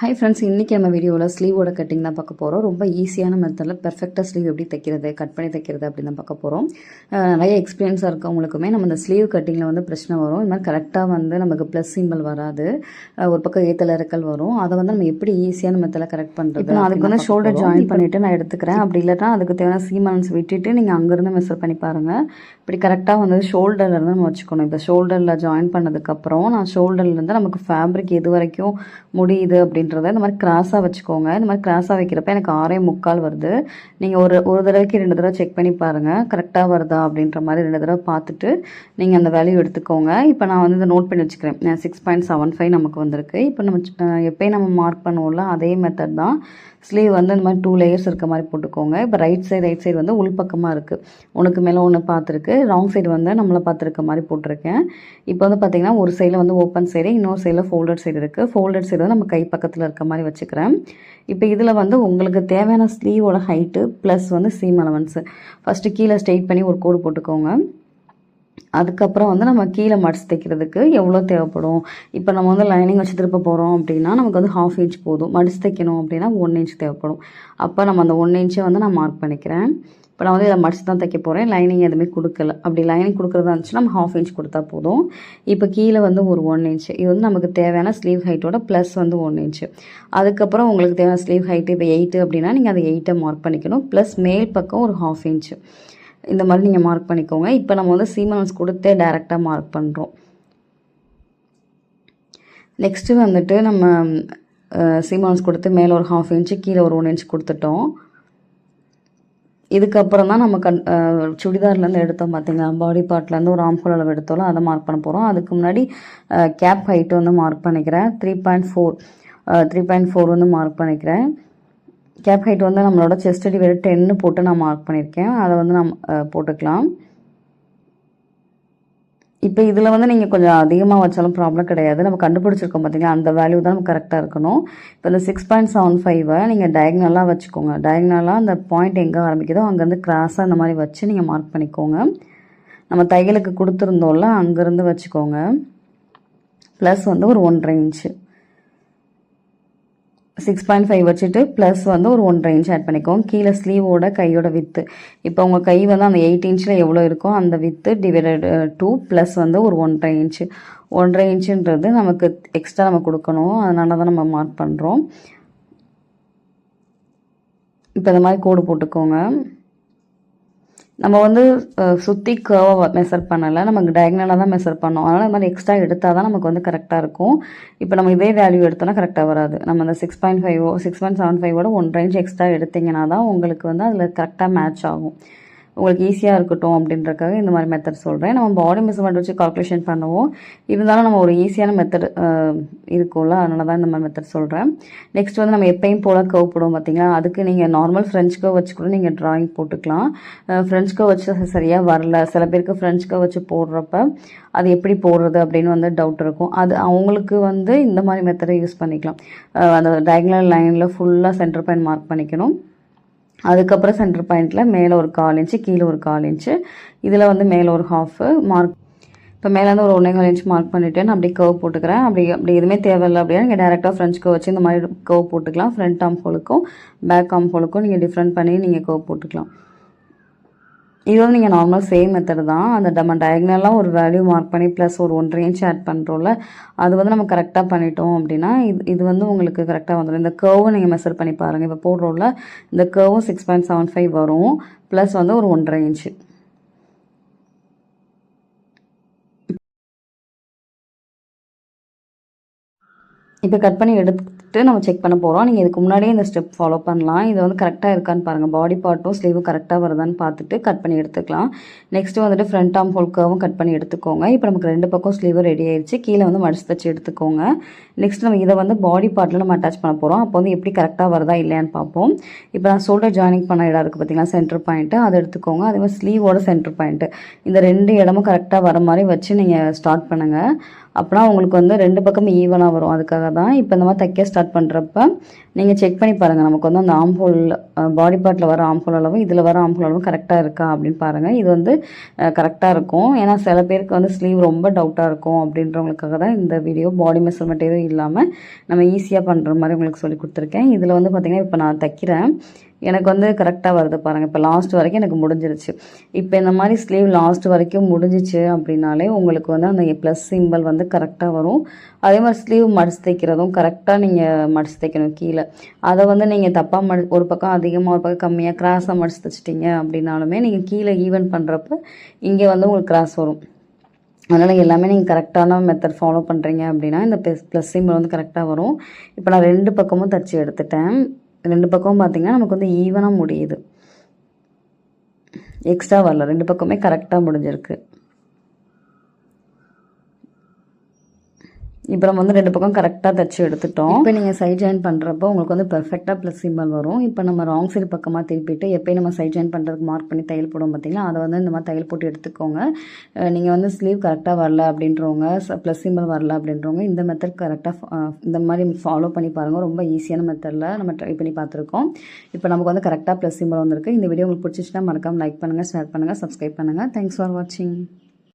Hi friends இன்றைக்கி நம்ம வீடியோவில் ஸ்லீவோட கட்டிங் தான் பார்க்க போகிறோம் ரொம்ப ஈஸியான மெத்தடில் பெர்ஃபெக்டாக ஸ்லீவ் எப்படி தைக்கிறது கட் பண்ணி தைக்கிறது அப்படின்னு தான் பார்க்க போகிறோம் நிறைய எக்ஸ்பீரியன்ஸாக இருக்கவங்களுக்குமே நம்ம இந்த ஸ்லீவ் கட்டிங்கில் வந்து பிரச்சனை வரும். இது மாதிரி கரெக்டாக வந்து நமக்கு ப்ளஸ் சிம்பிள் வராது. ஒரு பக்கம் ஏத்தல் இறக்கல் வரும். அதை வந்து நம்ம எப்படி ஈஸியான மெத்தடில் கரெக்ட் பண்ணுறது நான் அதுக்கு வந்து ஷோல்டர் ஜாயின் பண்ணிவிட்டு நான் எடுத்துக்கிறேன். அப்படி இல்லைன்னா அதுக்கு தேவையான சீமன்ஸ் விட்டுட்டு நீங்கள் அங்கேருந்து மெஷர் பண்ணி பாருங்கள் இப்படி கரெக்டாக வந்து ஷோல்டர்ல இருந்து நம்ம வச்சுக்கணும். இப்போ ஷோல்டரில் ஜாயின் பண்ணதுக்கப்புறம் நான் ஷோல்டர்லேருந்து நமக்கு ஃபேப்ரிக் எது வரைக்கும் முடியுது அப்படின்றத இந்த மாதிரி கிராஸாக வச்சுக்கோங்க. இந்த மாதிரி கிராஸாக வைக்கிறப்ப எனக்கு ஆறே முக்கால் வருது. நீங்கள் ஒரு ஒரு தடவைக்கு ரெண்டு தடவை செக் பண்ணி பாருங்கள் கரெக்டாக வருதா அப்படின்ற மாதிரி ரெண்டு தடவை பார்த்துட்டு நீங்கள் அந்த வேல்யூ எடுத்துக்கோங்க. இப்போ நான் வந்து இதை நோட் பண்ணி வச்சுக்கிறேன். சிக்ஸ் பாயிண்ட் செவன் ஃபைவ் நமக்கு வந்திருக்கு. இப்போ நம்ம எப்போயும் நம்ம மார்க் பண்ணுவோம்ல அதே மெத்தட் தான். ஸ்லீவ் வந்து இந்த மாதிரி டூ லேயர்ஸ் இருக்க மாதிரி போட்டுக்கோங்க. இப்போ ரைட் சைடு ரைட் சைடு வந்து உள்பக்கமாக இருக்குது உனக்கு மேலே ஒன்று பார்த்துருக்கு. ராங் சைடு வந்து நம்மளை பார்த்துருக்க மாதிரி போட்டிருக்கேன். இப்போ வந்து பார்த்தீங்கன்னா ஒரு சைடில் வந்து ஓப்பன் சைடு இன்னொரு சைடில் ஃபோல்டட் சைடு இருக்குது ஃபோல்டட் சைடு வந்து நம்ம கை பக்கத்தில் இருக்க மாதிரி வச்சுக்கிறேன். இப்போ இதில் வந்து உங்களுக்கு தேவையான ஸ்லீவோட ஹைட்டு ப்ளஸ் வந்து சீம் அலவன்ஸு ஃபஸ்ட்டு கீழே ஸ்ட்ரெயிட் பண்ணி ஒரு கோடு போட்டுக்கோங்க. அதுக்கப்புறம் வந்து நம்ம கீழே மடிச்சு தைக்கிறதுக்கு எவ்வளோ தேவைப்படும்? இப்போ நம்ம வந்து லைனிங் வச்சு திருப்ப போகிறோம் அப்படின்னா நமக்கு வந்து ஹாஃப் இன்ச் போதும். மடிச்சு தைக்கணும் அப்படின்னா ஒன் இன்ச் தேவைப்படும். அப்போ நம்ம அந்த ஒன் இன்ச்சை வந்து நான் மார்க் பண்ணிக்கிறேன். இப்போ நான் வந்து இதை மடிச்சு தான் தைக்க போகிறேன் லைனிங் எதுவுமே கொடுக்கல. அப்படி லைனிங் கொடுக்குறதா இருந்துச்சுன்னா நம்ம ஹாஃப் இன்ச் கொடுத்தா போதும். இப்போ கீழே வந்து ஒரு ஒன் இன்ச் இது வந்து நமக்கு தேவையான ஸ்லீவ் ஹைட்டோட ப்ளஸ் வந்து ஒன் இன்ச் அதுக்கப்புறம் உங்களுக்கு தேவையான ஸ்லீவ் ஹைட்டு இப்போ எயிட்டு அப்படின்னா நீங்கள் அதை எயிட்டை மார்க் பண்ணிக்கணும். ப்ளஸ் மேல் பக்கம் ஒரு ஹாஃப் இன்ச் இந்த மாதிரி நீங்கள் மார்க் பண்ணிக்கோங்க. இப்போ நம்ம வந்து சீமன்ஸ் கொடுத்தே டேரெக்டாக மார்க் பண்ணுறோம் நெக்ஸ்ட்டு வந்துட்டு நம்ம சீமன்ஸ் கொடுத்து மேலே ஒரு ஹாஃப் இன்ச்சு கீழே ஒரு ஒன் இன்ச் கொடுத்துட்டோம். இதுக்கப்புறம் தான் நம்ம கண் சுடிதார்லேருந்து எடுத்தோம் பார்த்தீங்களா பாடி பார்ட்லேருந்து ஒரு ஆம்ஹோல் அளவு எடுத்தோம்ல அதை மார்க் பண்ண போகிறோம் அதுக்கு முன்னாடி கேப் ஹைட்டு வந்து மார்க் பண்ணிக்கிறேன். Three point four three point four வந்து மார்க் பண்ணிக்கிறேன். கேப் ஹைட் வந்து நம்மளோட செஸ்ட் வெறும் டென்னு போட்டு நான் மார்க் பண்ணியிருக்கேன். அதை வந்து நம்ம போட்டுக்கலாம். இப்போ இதில் வந்து நீங்கள் கொஞ்சம் அதிகமாக வச்சாலும் ப்ராப்ளம் கிடையாது. நம்ம கண்டுபிடிச்சிருக்கோம் பார்த்தீங்களா அந்த வேல்யூ தான் நம்ம கரெக்டாக இருக்கணும். இப்போ இந்த சிக்ஸ் பாயிண்ட் செவன் ஃபைவை நீங்கள் டயக்னலாக வச்சுக்கோங்க. டயக்னலாக அந்த பாயிண்ட் எங்கே ஆரம்பிக்குதோ அங்கேருந்து கிராஸாக இந்த மாதிரி வச்சு நீங்கள் மார்க் பண்ணிக்கோங்க. நம்ம தையலுக்கு கொடுத்துருந்தோம்ல அங்கேருந்து வச்சுக்கோங்க. ப்ளஸ் வந்து ஒரு ஒன்றரை இன்ச்சு சிக்ஸ் பாயிண்ட் ஃபைவ் வச்சுட்டு ப்ளஸ் வந்து ஒரு ஒன்றரை இன்ச் ஆட் பண்ணிக்கோங்க கீழே ஸ்லீவோட கையோட வித்து இப்போ உங்கள் கை வந்து அந்த எயிட் இன்ச்சில் எவ்வளோ இருக்கோ அந்த வித்து டிவைடட் டூ ப்ளஸ் வந்து ஒரு ஒன்றரை இன்ச்சு ஒன்றரை இன்ச்சுன்றது நமக்கு எக்ஸ்ட்ரா நம்ம கொடுக்கணும். அதனால தான் நம்ம மார்க் பண்ணுறோம் இப்போ இந்த மாதிரி கோடு போட்டுக்கோங்க. நம்ம வந்து சுற்றி கேர்வை மெஷர் பண்ணலை. நமக்கு டயக்னலாக தான் மெஷர் பண்ணோம். அதனால் இந்த மாதிரி எக்ஸ்ட்ரா எடுத்தால் தான் நமக்கு வந்து கரெக்டாக இருக்கும். இப்போ நம்ம இதே வேல்யூ எடுத்தோம்னா கரெக்டாக வராது. நம்ம அந்த six point five six point seven ஃபைவோட one range extra எடுத்திங்கன்னா தான் உங்களுக்கு வந்து அதில் கரெக்டாக மேட்ச் ஆகும். உங்களுக்கு ஈஸியாக இருக்கட்டும் அப்படின்றக்காக இந்த மாதிரி மெத்தட் சொல்கிறேன் நம்ம பாடி மெஷர்மெண்ட் வச்சு கால்குலேஷன் பண்ணுவோம். இருந்தாலும் நம்ம ஒரு ஈஸியான மெத்தட் இருக்கும்ல. அதனால தான் இந்த மாதிரி மெத்தட் சொல்கிறேன் நெக்ஸ்ட் வந்து நம்ம எப்பயும் போல் கவ் போடுவோம் பார்த்தீங்களா அதுக்கு நீங்கள் நார்மல் ஃப்ரெஞ்ச் கவ் வச்சு கூட நீங்கள் ட்ராயிங் போட்டுக்கலாம். ஃப்ரெஞ்ச் கவ் வச்சு சரியாக வரல. சில பேருக்கு ஃப்ரெஞ்ச் கவ் வச்சு போடுறப்ப அது எப்படி போடுறது அப்படின்னு வந்து டவுட் இருக்கும். அது அவங்களுக்கு வந்து இந்த மாதிரி மெத்தடை யூஸ் பண்ணிக்கலாம். அந்த டயக்னல் லைனில் ஃபுல்லாக சென்டர் பாயிண்ட் மார்க் பண்ணிக்கணும். அதுக்கப்புறம் சென்டர் பாயிண்டில் மேலே ஒரு கால் இன்ச்சு கீழே ஒரு கால் இன்ச்சு இதில் வந்து மேலே ஒரு ஹாஃபு மார்க் இப்போ மேலேருந்து ஒரு ஒன்றே கால் இன்ச் மார்க் பண்ணிவிட்டு நான் அப்படியே கர்வ் போட்டுக்கிறேன். அப்படி அப்படி எதுவுமே தேவையில்லை அப்படின்னா நீங்கள் டேரெக்டாக ஃப்ரெஞ்ச் கர்வ் வச்சு இந்த மாதிரி கர்வ் போட்டுக்கலாம். ஃப்ரண்ட் ஆம் ஹோலுக்கும் பேக் ஆம் ஹோலுக்கும் நீங்கள் டிஃப்ரெண்ட் பண்ணி நீங்கள் கர்வ் போட்டுக்கலாம். இது வந்து நீங்கள் நார்மல் சேம் மெத்தட் தான். அந்த நம்ம டயக்னலாக ஒரு வேல்யூ மார்க் பண்ணி ப்ளஸ் ஒரு ஒன்றரை இன்ச் ஆட் பண்ணுறோம்ல அது வந்து நம்ம கரெக்டாக பண்ணிட்டோம் அப்படின்னா இது இது வந்து உங்களுக்கு கரெக்டாக வந்துடும் இந்த கர்வும் நீங்கள் மெஷர் பண்ணி பாருங்கள் இப்போ போடுறோம்ல இந்த கர்வும் சிக்ஸ் பாயிண்ட் செவன் ஃபைவ் வரும் ப்ளஸ் வந்து ஒரு ஒன்றரை இன்ச்சு இப்போ கட் பண்ணி எடுத்து ஃபஸ்ட்டு நம்ம செக் பண்ண போகிறோம் நீங்கள் இதுக்கு முன்னாடியே இந்த ஸ்டெப் ஃபாலோ பண்ணலாம். இது வந்து கரெக்டாக இருக்கான்னு பாருங்கள் பாடி பார்ட்டும் ஸ்லீவும் கரெக்டாக வருதான்னு பார்த்துட்டு கட் பண்ணி எடுத்துக்கலாம். நெக்ஸ்ட்டு வந்துட்டு ஃப்ரண்ட் ஆம் ஹோல் கட் பண்ணி எடுத்துக்கோங்க. இப்போ நமக்கு ரெண்டு பக்கம் ஸ்லீவும் ரெடி ஆயிடுச்சு கீழே வந்து மடிச்சு தச்சு எடுத்துக்கோங்க. நெக்ஸ்ட் நம்ம இதை வந்து பாடி பார்ட்டில் நம்ம அட்டாச் பண்ண போகிறோம் அப்போ வந்து எப்படி கரெக்டாக வருதா இல்லையான்னு பார்ப்போம். இப்போ நான் ஷோல்டர் ஜாயினிங் பண்ண இடம் இருக்குது பார்த்தீங்களா சென்டர் பாயிண்ட்டு அதை எடுத்துக்கோங்க. அதே மாதிரி ஸ்லீவோட சென்டர் பாயிண்ட்டு இந்த ரெண்டு இடமும் கரெக்டாக வர மாதிரி வச்சு நீங்கள் ஸ்டார்ட் பண்ணுங்கள் அப்படின்னா உங்களுக்கு வந்து ரெண்டு பக்கமும் ஈவனாக வரும். அதுக்காக தான் இப்போ இந்த மாதிரி தைக்க ஸ்டார்ட் பண்ணுறப்ப நீங்கள் செக் பண்ணி பாருங்கள் நமக்கு வந்து அந்த ஆம்ஹோல் பாடி பார்ட்டில் வர ஆம்ஹோல் அளவும் இதில் வர ஆம்ஹோல் அளவும் கரெக்டாக இருக்கா அப்படின்னு பாருங்கள் இது வந்து கரெக்டாக இருக்கும். ஏன்னா சில பேருக்கு வந்து ஸ்லீவ் ரொம்ப டவுட்டாக இருக்கும் அப்படின்றவங்களுக்காக தான் இந்த வீடியோ பாடி மெஷர்மெண்ட் எதுவும் இல்லாமல் நம்ம ஈஸியாக பண்ணுற மாதிரி உங்களுக்கு சொல்லி கொடுத்துருக்கேன். இதில் வந்து பார்த்திங்கன்னா இப்போ நான் தைக்கிறேன். எனக்கு வந்து கரெக்டாக வருது பாருங்கள் இப்போ லாஸ்ட் வரைக்கும் எனக்கு முடிஞ்சிருச்சு. இப்போ இந்த மாதிரி ஸ்லீவ் லாஸ்ட் வரைக்கும் முடிஞ்சிச்சு அப்படின்னாலே உங்களுக்கு வந்து அந்த ப்ளஸ் சிம்பிள் வந்து கரெக்டாக வரும். அதே மாதிரி ஸ்லீவ் மடிச்சு தைக்கிறதும் கரெக்டாக நீங்கள் மடிச்சு தைக்கணும் கீழே. அதை வந்து நீங்கள் தப்பாக மடி ஒரு பக்கம் அதிகமாக ஒரு பக்கம் கம்மியாக கிராஸாக மடிச்சு தைச்சிட்டிங்க அப்படின்னாலுமே நீங்கள் கீழே ஈவன் பண்ணுறப்ப இங்கே வந்து உங்களுக்கு கிராஸ் வரும். அதனால் எல்லாமே நீங்கள் கரெக்டான மெத்தட் ஃபாலோ பண்ணுறீங்க அப்படின்னா இந்த ப்ளஸ் ப்ளஸ் சிம்பிள் வந்து கரெக்டாக வரும். இப்போ நான் ரெண்டு பக்கமும் தச்சு எடுத்துட்டேன். ரெண்டு பக்கமும் பார்த்திங்கன்னா நமக்கு வந்து ஈவனாக முடியுது. எக்ஸ்ட்ரா வரல. ரெண்டு பக்கமே கரெக்டாக முடிஞ்சிருக்கு. இப்போ நம்ம வந்து ரெண்டு பக்கம் கரெக்டாக தைச்சி எடுத்துட்டோம். இப்போ நீங்கள் சைட் ஜாயின் பண்ணுறப்போ உங்களுக்கு வந்து பெர்ஃபெக்டாக ப்ளஸ் சிம்பிள் வரும். இப்போ நம்ம ராங் சைடு பக்கமாக திருப்பிட்டு எப்போயும் நம்ம சைட் ஜாயின் பண்ணுறதுக்கு மார்க் பண்ணி தையல் போடுவோம் பார்த்தீங்களா அதை வந்து இந்த மாதிரி தையல் போட்டு எடுத்துக்கோங்க. நீங்கள் வந்து ஸ்லீவ் கரெக்டாக வரல அப்படின்றவங்க ப்ளஸ் சிம்பிள் வரல அப்படின்றவங்க இந்த மெத்தட் கரெக்டாக இந்த மாதிரி ஃபாலோ பண்ணி பாருங்கள் ரொம்ப ஈஸியான மெத்தடில் நம்ம ட்ரை பண்ணி பார்த்துருக்கோம். இப்போ நமக்கு வந்து கரெக்டாக ப்ளஸ் சிம்பிள் வந்திருக்கு. இந்த வீடியோ உங்களுக்கு பிடிச்சிச்சுன்னா மறக்காமல் லைக் பண்ணுங்கள் ஷேர் பண்ணுங்கள் சப்ஸ்கிரைப் பண்ணுங்கள் தேங்க்ஸ் ஃபார் வாட்சிங்